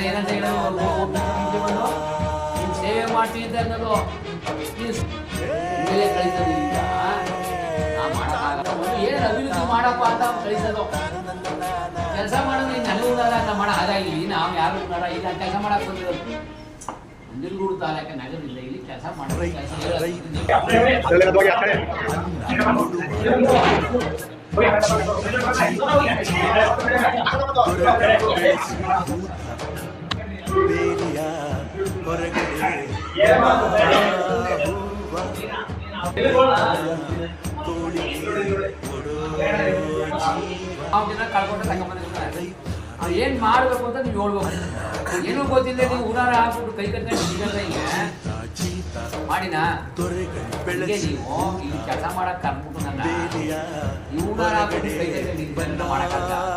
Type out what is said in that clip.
ಏನಂತ ಹೇಳೋದು ನೀನು ಸೇವೆ ಮಾಡ್ತೀನಿ ಅಂತ ಅನ್ನೋದು ಮೇಲೆ ಕಳಿಸೋದು ಈಗ ಏನು ಅಭಿವೃದ್ಧಿ ಮಾಡಪ್ಪ ಅಂತ ಕಳಿಸೋದು ಕೆಲಸ ಮಾಡೋದು ನೀನು ನನಗೂ ಅಂತ ಮಾಡ ಹಾಗಾಗಿ ನಾವು ಯಾರು ಮಾಡೋಣ ಈಗ ಕೆಲಸ ಮಾಡಕ್ಕೆ ಬಂದಿರೋದು ನಂಜನಗೂಡು ತಾಲೂಕು ನಗರದಿಂದ ಇಲ್ಲಿ ಕೆಲಸ ಮಾಡೋದು ಕೆಲಸ ಸರಳವಾಗಿ ಆ ಕಡೆ ಬೇಲಿಯ ಹೊರಗಡೆ ತೋಳಿಗೆ ಕೊಡೋ ಜೀವ ನಾವು ದಿನ ಕಳ್ಕೊಂಡು ತಗೊಂಡ್ಬಂದಿರ್ತಾರೆ ಅವ್ರು ಏನು ಮಾಡಬೇಕು ಅಂತ ನೀವು ಹೇಳ್ಬೇಕು ಏನೂ ಗೊತ್ತಿಲ್ಲ ನೀವು ಊರಾರ ಹಾಕ್ಬಿಟ್ಟು ಕೈ ಕಟ್ಕೊಂಡು ಹಿಂಗೆ ರಾಜೀತ ಮಾಡಿನಾ ದೊರೆಗಳ ಹೀಗೆ ಬೆಳೆಸಿ ನೀವು ಇಲ್ಲಿ ಕೆಲಸ ಮಾಡಕ್ ಕರ್ಬಿಟ್ಟು ನನ್ನ ಬೇಲಿಯ ಈ ಊರಾರ ಹಾಕ್ಬಿಟ್ಟು ಕೈ ಕಟ್ಕೊಂಡು ಹಿಂಗೆ ಮಾಡಕ್ಕಾಗಲ್ಲ